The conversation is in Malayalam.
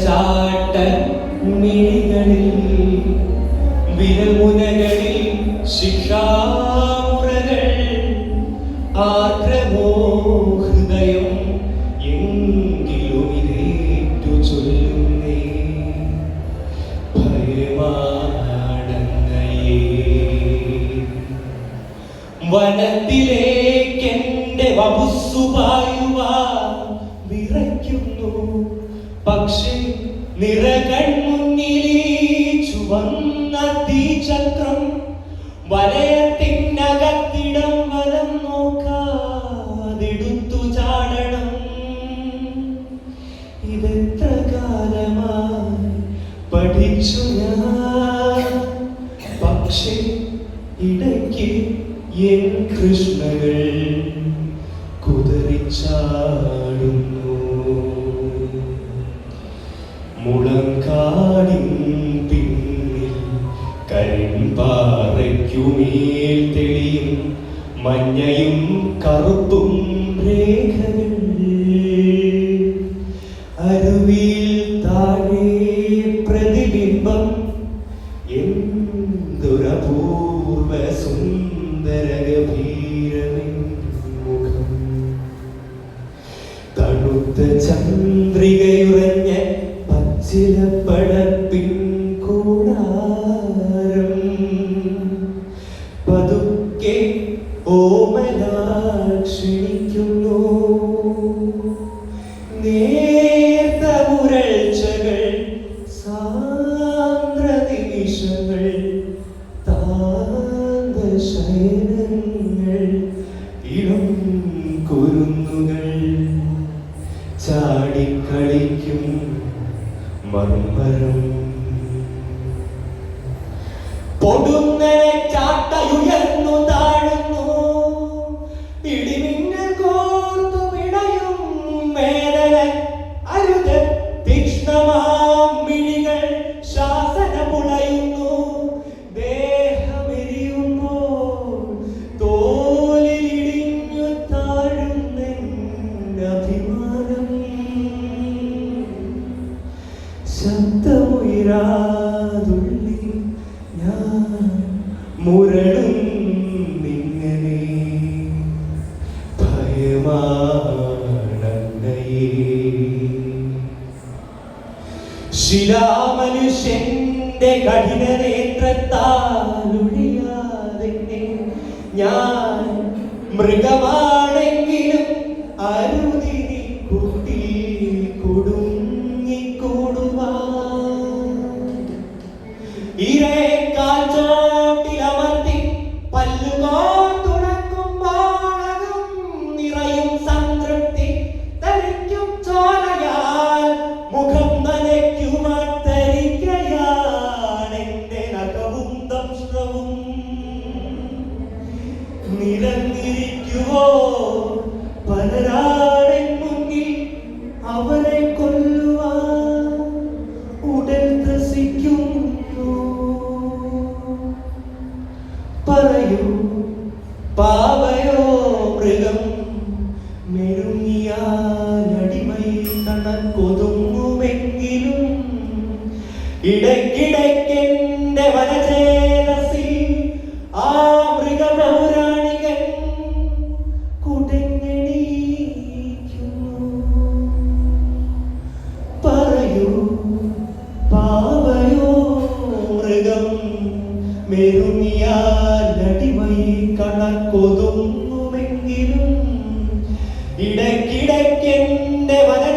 ചാട്ട മിഴികളിൽ വിരൽമുനകളിൽ ശിക്ഷാമുറകൾ ആർദ്രമോ ഹൃദയം എങ്കിലും ഇതേറ്റു ചൊല്ലുന്നേ ഭയമാണങ്ങയേ വനത്തിലേക്കെന്റെ വപുസ്സു പക്ഷേ നിറകൾ നിറകൺമുന്നിലീ ചുവന്ന തീചക്രം വലയത്തിനകത്തിടം വലം നോക്കാതിടുത്തു ചാടണം. ഇതെത്ര കാലമായി പഠിച്ചു ഞാൻ കരിമ്പാറയ്ക്കുമേൽ തെളിയും മഞ്ഞയും കറുപ്പും രേഖകൾ. അരുവിയിൽ താഴെ പ്രതിബിംബം എന്തൊരപൂർവ സുന്ദര ഗഭീരമുഖം മുഖം തണുത്ത ചന്ദ്രികയുറഞ്ഞ പച്ചിലപ്പടപ്പിൻ ഓമലാക്ഷണിക്കുന്നു നേർത്ത മുരൾച്ചകൾ സാന്ദ്ര നിമിഷങ്ങൾ ചാടിക്കളിക്കും മർമ്മരം. പൊടുന്നനെ ചാട്ടയുയർന്നു ശബ്ദമുയരാതുള്ളി ഞാൻ മുരളും നിങ്ങനെ ഭയമാണങ്ങയേ ശിലാമനുഷ്യന്റെ കഠിന നേത്രത്താലൊഴിയാതെ ഞാൻ മൃഗമാണെങ്കിലും കണക്കൊതുങ്ങുമെങ്കിലും ഇടയ്ക്കിടയ്ക്കെന്റെ വനചേതസിൽ ആ മൃഗപൗരാണികൻ കുടങ്ങണീക്കുന്നു. പറയൂ പാവയോ മൃഗം മെരുങ്ങിയാലടിമയിൽ കണക്കൊതുങ്ങുമെങ്കിലും ഇടയ്ക്കിടയ്ക്കെന്റെ വനച